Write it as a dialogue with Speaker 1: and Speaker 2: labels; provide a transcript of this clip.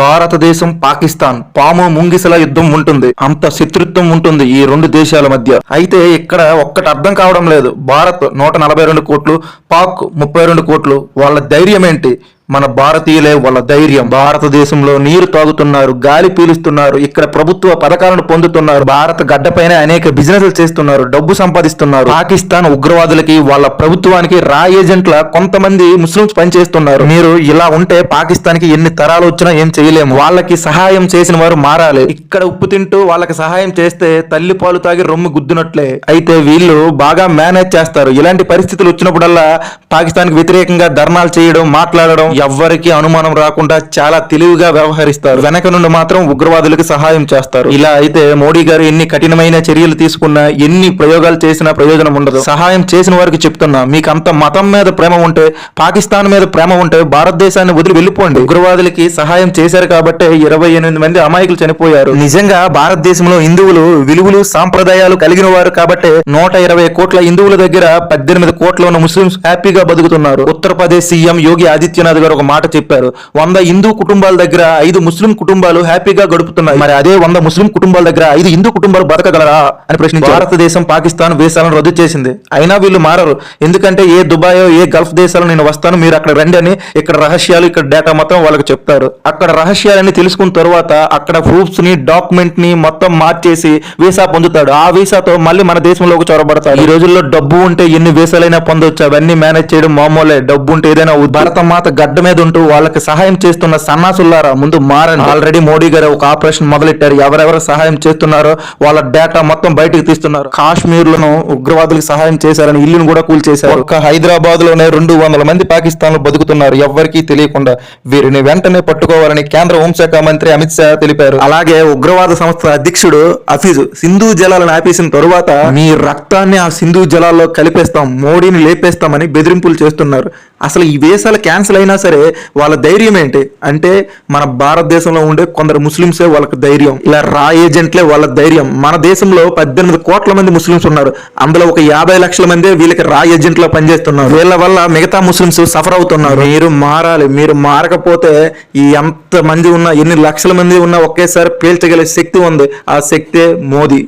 Speaker 1: భారతదేశం పాకిస్తాన్ పాము ముంగిసల యుద్ధం ఉంటుంది. అంత శత్రుత్వం ఉంటుంది ఈ రెండు దేశాల మధ్య. అయితే ఇక్కడ ఒక్కటి అర్థం కావడం లేదు. భారత్ నూట నలభై రెండు కోట్లు పాక్ ముప్పై రెండు కోట్లు. వాళ్ళ ధైర్యం ఏంటి? మన భారతీయులే వాళ్ళ ధైర్యం. భారతదేశంలో నీరు తాగుతున్నారు గాలి పీలుస్తున్నారు ఇక్కడ ప్రభుత్వ పథకాలను పొందుతున్నారు భారత గడ్డపైన అనేక బిజినెస్లు చేస్తున్నారు డబ్బు సంపాదిస్తున్నారు. పాకిస్తాన్ ఉగ్రవాదులకి వాళ్ళ ప్రభుత్వానికి రా ఏజెంట్ల కొంతమంది ముస్లింస్ పనిచేస్తున్నారు. మీరు ఇలా ఉంటే పాకిస్తాన్కి ఎన్ని తరాలు వచ్చినా ఏం చేయలేము. వాళ్ళకి సహాయం చేసిన వారు మారాలి. ఇక్కడ ఉప్పు తింటూ వాళ్ళకి సహాయం చేస్తే తల్లి పాలు తాగి రొమ్ము గుద్దునట్లే. అయితే వీళ్ళు బాగా మేనేజ్ చేస్తారు. ఇలాంటి పరిస్థితులు వచ్చినప్పుడల్లా పాకిస్తాన్కి వ్యతిరేకంగా ధర్నాలు చేయడం మాట్లాడడం ఎవ్వరికి అనుమానం రాకుండా చాలా తెలివిగా వ్యవహరిస్తారు. వెనక నుండి మాత్రం ఉగ్రవాదులకు సహాయం చేస్తారు. ఇలా అయితే మోడీ గారు ఎన్ని కఠినమైన చర్యలు తీసుకున్నా ఎన్ని ప్రయోగాలు చేసినా ప్రయోజనం ఉండదు. సహాయం చేసిన వారికి చెప్తున్నా మీకు అంత మతం మీద ప్రేమ ఉంటే పాకిస్తాన్ మీద ప్రేమ ఉంటే భారతదేశాన్ని వదిలి వెళ్ళిపోండి. ఉగ్రవాదులకి సహాయం చేశారు కాబట్టి ఇరవై ఎనిమిది మంది అమాయకులు చనిపోయారు. నిజంగా భారతదేశంలో హిందువులు విలువలు సాంప్రదాయాలు కలిగిన వారు కాబట్టి నూట ఇరవై కోట్ల హిందువుల దగ్గర పద్దెనిమిది కోట్ల ఉన్న ముస్లింస్ హ్యాపీగా బతుకుతున్నారు. ఉత్తరప్రదేశ్ సీఎం యోగి ఆదిత్యనాథ్ గారు ఒక మాట చెప్పారు. వంద హిందూ కుటుంబాల దగ్గర ఐదు ముస్లిం కుటుంబాలు హ్యాపీగా గడుపుతున్నాయి. మరి అదే వంద ముస్లిం కుటుంబాల దగ్గర ఐదు హిందూ కుటుంబాలు బతకగలరా అని ప్రశ్నించారు. భారతదేశం పాకిస్తాన్ వీసాలను రద్దు చేసింది. అయినా వీళ్ళు మారరు. ఎందుకంటే ఏ దుబాయో ఏ గల్ఫ్ దేశాలు నేను వస్తాను మీరు అక్కడ రండి అని ఇక్కడ రహస్యాలు ఇక్కడ డేటా మొత్తం వాళ్ళకి చెప్తారు. అక్కడ రహస్యాలన్నీ తెలుసుకున్న తర్వాత అక్కడ ప్రూఫ్స్ని డాక్యుమెంట్ని మొత్తం మార్చేసి వీసా పొందుతాడు. ఆ వీసాతో మళ్ళీ మన దేశంలోకి చొరబడతాడు. ఈ రోజుల్లో డబ్బు ఉంటే ఎన్ని వీసాలైనా పొందొచ్చు. అవన్నీ మేనేజ్ చేయడం మామూలే. డబ్బు ఉంటే ఏదైనా భారత మాత గడ్డ మీద ఉంటూ వాళ్ళకి సహాయం చేస్తున్న సన్నాసులారా ముందు మారండి. ఆల్రెడీ మోడీ గారు ఒక ఆపరేషన్ మొదలెట్టారు. ఎవరెవరు సహాయం చేస్తున్నారో వాళ్ళ డేటా మొత్తం బయటకు తీస్తున్నారు. కాశ్మీర్లను ఉగ్రవాదులకు సహాయం చేశారని ఇల్లును కూడా కూల్చేశారు. ఒక్క హైదరాబాద్లోనే రెండు వందల మంది పాకిస్తాన్లో బతుకుతున్నారు. ఎవ్వరికీ తెలియకుండా వీరిని వెంటనే పట్టుకోవాలని కేంద్ర హోంశాఖ మంత్రి అమిత్ షా తెలిపారు. అలాగే ఉగ్రవాద సంస్థ అధ్యక్షుడు అఫీజ్ సింధు జలాలను ఆపేసిన తరువాత మీ రక్తాన్ని ఆ సింధు జలాల్లో కలిపేస్తాం మోడీని లేపేస్తామని బెదిరింపులు చేస్తున్నారు. అసలు ఈ వేసాలు క్యాన్సిల్ అయినా సరే వాళ్ళ ధైర్యం ఏంటి? అంటే మన భారతదేశంలో ఉండే కొందరు ముస్లింసే వాళ్ళకి ధైర్యం. ఇలా రా ఏజెంట్లే వాళ్ళ ధైర్యం. మన దేశంలో పద్దెనిమిది కోట్ల మంది ముస్లింస్ ఉన్నారు. అందులో ఒక యాభై లక్షల మంది వీళ్ళకి రా ఏజెంట్లో పనిచేస్తున్నారు. వీళ్ళ వల్ల మిగతా ముస్లింస్ సఫర్ అవుతున్నారు. మీరు మారాలి. మీరు మారకపోతే ఈ ఎంత మంది ఉన్నా ఎన్ని లక్షల మంది ఉన్నా ఒకేసారి పీల్చగలిగే శక్తి ఉంది. ఆ శక్తే మోదీ.